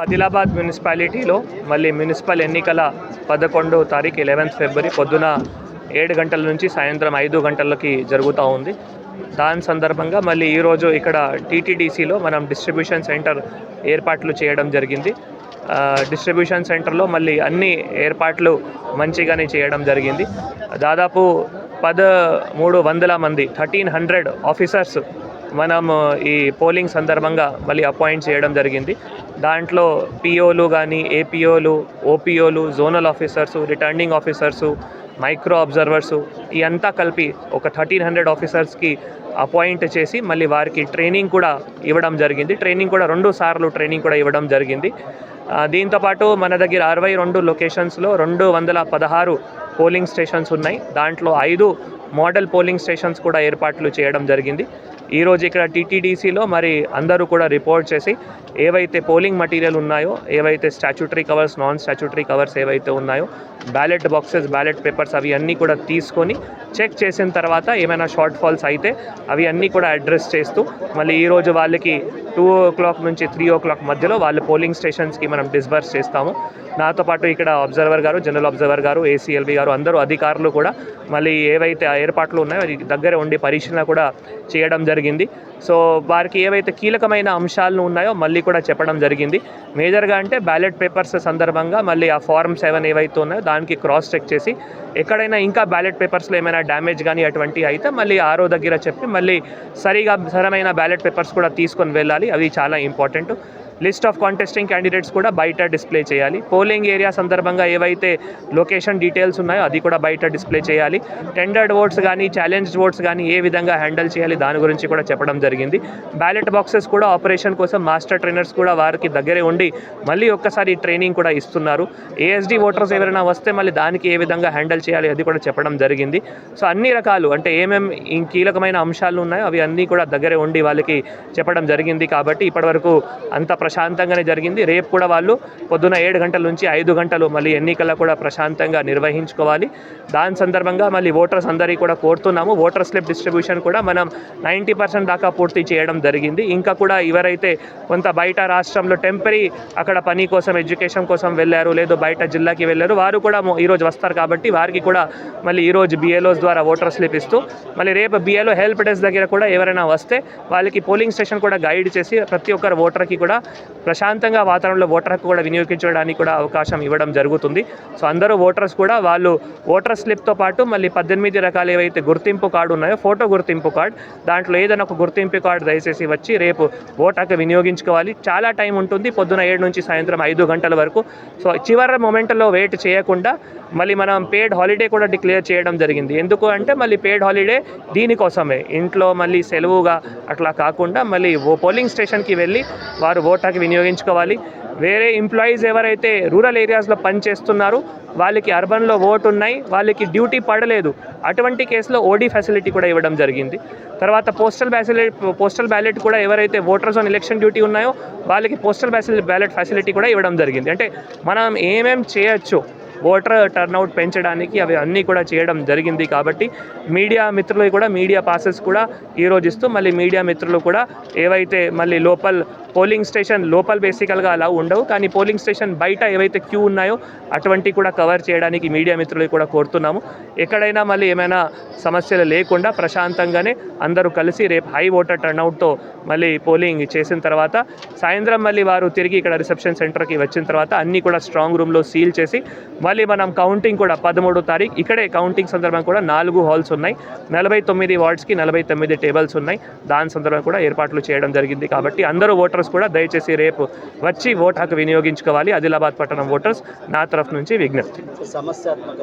ఆదిలాబాద్ మున్సిపాలిటీలో మళ్ళీ మున్సిపల్ ఎన్నికల పదకొండో తారీఖు ఎలెవెన్త్ ఫిబ్రవరి పొద్దున ఏడు గంటల నుంచి సాయంత్రం ఐదు గంటలకి జరుగుతూ ఉంది. దాని సందర్భంగా మళ్ళీ ఈరోజు ఇక్కడ టీటీడీసీలో మనం డిస్ట్రిబ్యూషన్ సెంటర్ ఏర్పాట్లు చేయడం జరిగింది. డిస్ట్రిబ్యూషన్ సెంటర్లో మళ్ళీ అన్ని ఏర్పాట్లు మంచిగానే చేయడం జరిగింది. దాదాపు పదమూడు వందల మంది థర్టీన్ హండ్రెడ్ ఆఫీసర్స్ మనం ఈ పోలింగ్ సందర్భంగా మళ్ళీ అపాయింట్ చేయడం జరిగింది. దాంట్లో పిఓలు కానీ ఏపీఓలు ఓపీఓలు zonal officers returning officers micro observers అంతా కలిపి ఒక థర్టీన్ హండ్రెడ్ ఆఫీసర్స్కి అపాయింట్ చేసి మళ్ళీ వారికి ట్రైనింగ్ కూడా ఇవ్వడం జరిగింది. ట్రైనింగ్ కూడా రెండు సార్లు ట్రైనింగ్ కూడా ఇవ్వడం జరిగింది. దీంతోపాటు మన దగ్గర అరవై రెండు లొకేషన్స్లో రెండు వందల పదహారు పోలింగ్ స్టేషన్స్ ఉన్నాయి. దాంట్లో ఐదు మోడల్ పోలింగ్ స్టేషన్స్ కూడా ఏర్పాట్లు చేయడం జరిగింది. ఈరోజు ఇక్కడ టీటీడీసీలో మరి అందరూ కూడా రిపోర్ట్ చేసి ఏవైతే పోలింగ్ మటీరియల్ ఉన్నాయో ఏవైతే statutory covers non statutory covers ఏవైతే ఉన్నాయో బ్యాలెట్ బాక్సెస్ బ్యాలెట్ పేపర్స్ అవి అన్నీ కూడా తీసుకొని చెక్ చేసిన తర్వాత ఏమైనా షార్ట్ ఫాల్స్ అయితే అవి అన్నీ కూడా అడ్రస్ చేస్తూ మళ్ళీ ఈరోజు వాళ్ళకి టూ ఓ క్లాక్ నుంచి త్రీ ఓ క్లాక్ మధ్యలో వాళ్ళు పోలింగ్ స్టేషన్స్కి మనం డిస్బర్స్ చేస్తాము. నాతో పాటు ఇక్కడ అబ్జర్వర్ గారు జనరల్ అబ్జర్వర్ గారు ఏసీఎల్బీ గారు అందరూ అధికారులు కూడా మళ్ళీ ఏవైతే ఏర్పాట్లు ఉన్నాయో అది దగ్గర ఉండి పరిశీలన కూడా చేయడం జరిగింది. సో వారికి ఏవైతే కీలకమైన అంశాలు ఉన్నాయో మళ్ళీ కూడా చెప్పడం జరిగింది. మేజర్గా అంటే బ్యాలెట్ పేపర్స్ సందర్భంగా మళ్ళీ ఆ ఫార్మ్ సెవెన్ ఏవైతే ఉన్నాయో దానికి క్రాస్ చెక్ చేసి ఎక్కడైనా ఇంకా బ్యాలెట్ పేపర్స్లో ఏమైనా డ్యామేజ్ కానీ అటువంటివి అయితే మళ్ళీ ఆరో దగ్గర చెప్పి మళ్ళీ సరిగా సరమైన బ్యాలెట్ పేపర్స్ కూడా తీసుకొని వెళ్ళాలి. అవి చాలా important. List of contesting candidates కూడా బయట డిస్ప్లే చేయాలి. పోలింగ్ ఏరియా సందర్భంగా ఏవైతే లొకేషన్ డీటెయిల్స్ ఉన్నాయో అది కూడా బయట డిస్ప్లే చేయాలి. టెండర్డ్ ఓట్స్ కానీ ఛాలెంజ్డ్ ఓట్స్ కానీ ఏ విధంగా హ్యాండిల్ చేయాలి దాని గురించి కూడా చెప్పడం జరిగింది. బ్యాలెట్ బాక్సెస్ కూడా ఆపరేషన్ కోసం మాస్టర్ ట్రైనర్స్ కూడా వారికి దగ్గరే ఉండి మళ్ళీ ఒక్కసారి ట్రైనింగ్ కూడా ఇస్తున్నారు. ఏఎస్డి ఓటర్స్ ఎవరైనా వస్తే మళ్ళీ దానికి ఏ విధంగా హ్యాండిల్ చేయాలి అది కూడా చెప్పడం జరిగింది. సో అన్ని రకాలు అంటే ఏమేమి కీలకమైన అంశాలు ఉన్నాయో అవి అన్నీ కూడా దగ్గరే ఉండి వాళ్ళకి చెప్పడం జరిగింది కాబట్టి ఇప్పటివరకు అంత ప్రశాంతంగానే జరిగింది. రేపు కూడా వాళ్ళు పొద్దున ఏడు గంటల నుంచి ఐదు గంటలు మళ్ళీ ఎన్నికల కూడా ప్రశాంతంగా నిర్వహించుకోవాలి. దాని సందర్భంగా మళ్ళీ ఓటర్స్ అందరికీ కూడా కోరుతున్నాము. ఓటర్ స్లిప్ డిస్ట్రిబ్యూషన్ కూడా మనం నైంటీ పర్సెంట్ దాకా పూర్తి చేయడం జరిగింది. ఇంకా కూడా ఎవరైతే కొంత బయట రాష్ట్రంలో టెంపరీ అక్కడ పని కోసం ఎడ్యుకేషన్ కోసం వెళ్ళారు లేదు బయట జిల్లాకి వెళ్ళారు వారు కూడా ఈరోజు వస్తారు కాబట్టి వారికి కూడా మళ్ళీ ఈరోజు బిఏలోస్ ద్వారా ఓటర్ స్లిప్ ఇస్తూ మళ్ళీ రేపు బిఏలో హెల్ప్ డెస్క్ దగ్గర కూడా ఎవరైనా వస్తే వాళ్ళకి పోలింగ్ స్టేషన్ కూడా గైడ్ చేసి ప్రతి ఒక్కరు ఓటర్కి కూడా ప్రశాంతంగా వాతావరణంలో ఓటర్ హక్కు కూడా వినియోగించడానికి కూడా అవకాశం ఇవ్వడం జరుగుతుంది. సో అందరూ ఓటర్స్ కూడా వాళ్ళు ఓటర్ స్లిప్తో పాటు మళ్ళీ పద్దెనిమిది రకాలు ఏవైతే గుర్తింపు కార్డు ఉన్నాయో ఫోటో గుర్తింపు కార్డు దాంట్లో ఏదైనా ఒక గుర్తింపు కార్డు దయచేసి వచ్చి రేపు ఓటర్ హక్కు వినియోగించుకోవాలి. చాలా టైం ఉంటుంది పొద్దున ఏడు నుంచి సాయంత్రం ఐదు గంటల వరకు. సో చివరి మొమెంట్లో వెయిట్ చేయకుండా మళ్ళీ మనం పేడ్ హాలిడే కూడా డిక్లేర్ చేయడం జరిగింది. ఎందుకు అంటే మళ్ళీ పేడ్ హాలిడే దీనికోసమే. ఇంట్లో మళ్ళీ సెలవుగా అట్లా కాకుండా మళ్ళీ ఓ పోలింగ్ స్టేషన్కి వెళ్ళి వారు ఓటర్ ఓటాకి వినియోగించుకోవాలి. వేరే ఎంప్లాయీస్ ఎవరైతే రూరల్ ఏరియాస్లో పనిచేస్తున్నారో వాళ్ళకి అర్బన్లో ఓటు ఉన్నాయి వాళ్ళకి డ్యూటీ పడలేదు. అటువంటి కేసులో ఓడీ ఫెసిలిటీ కూడా ఇవ్వడం జరిగింది. తర్వాత పోస్టల్ బ్యాసిలిటీ పోస్టల్ బ్యాలెట్ కూడా ఎవరైతే ఓటర్స్ ఆన్ ఎలక్షన్ డ్యూటీ ఉన్నాయో వాళ్ళకి పోస్టల్ బ్యాసిల్ బ్యాలెట్ ఫెసిలిటీ కూడా ఇవ్వడం జరిగింది. అంటే మనం ఏమేం చేయొచ్చు? ఓటర్ టర్నౌట్ పెంచడానికి అవి అన్నీ కూడా చేయడం జరిగింది కాబట్టి మీడియా మిత్రులు కూడా మీడియా పాసెస్ కూడా ఈరోజు ఇస్తూ మళ్ళీ మీడియా మిత్రులు కూడా ఏవైతే మళ్ళీ లోపల్ పోలింగ్ స్టేషన్ లోపల బేసికల్గా అలా ఉండవు. కానీ పోలింగ్ స్టేషన్ బయట ఏవైతే క్యూ ఉన్నాయో అటువంటివి కూడా కవర్ చేయడానికి మీడియా మిత్రులు కూడా కోరుతున్నాము. ఎక్కడైనా మళ్ళీ ఏమైనా సమస్యలు లేకుండా ప్రశాంతంగానే అందరూ కలిసి రేపు హై ఓటర్ టర్నౌట్తో మళ్ళీ పోలింగ్ చేసిన తర్వాత సాయంత్రం మళ్ళీ వారు తిరిగి ఇక్కడ రిసెప్షన్ సెంటర్కి వచ్చిన తర్వాత అన్నీ కూడా స్ట్రాంగ్ రూమ్లో సీల్ చేసి మళ్ళీ మనం కౌంటింగ్ కూడా పదమూడో తారీఖు ఇక్కడే కౌంటింగ్ సందర్భంగా కూడా నాలుగు హాల్స్ ఉన్నాయి. నలభై తొమ్మిది వార్డ్స్కి నలభై తొమ్మిది టేబుల్స్ ఉన్నాయి. దాని సందర్భంగా కూడా ఏర్పాట్లు చేయడం జరిగింది కాబట్టి అందరూ ఓటర్స్ కూడా దయచేసి రేపు వచ్చి ఓటు హక్కు వినియోగించుకోవాలి. ఆదిలాబాద్ పట్టణం ఓటర్స్ నా తరఫు నుంచి విజ్ఞప్తి. సమస్యాత్మక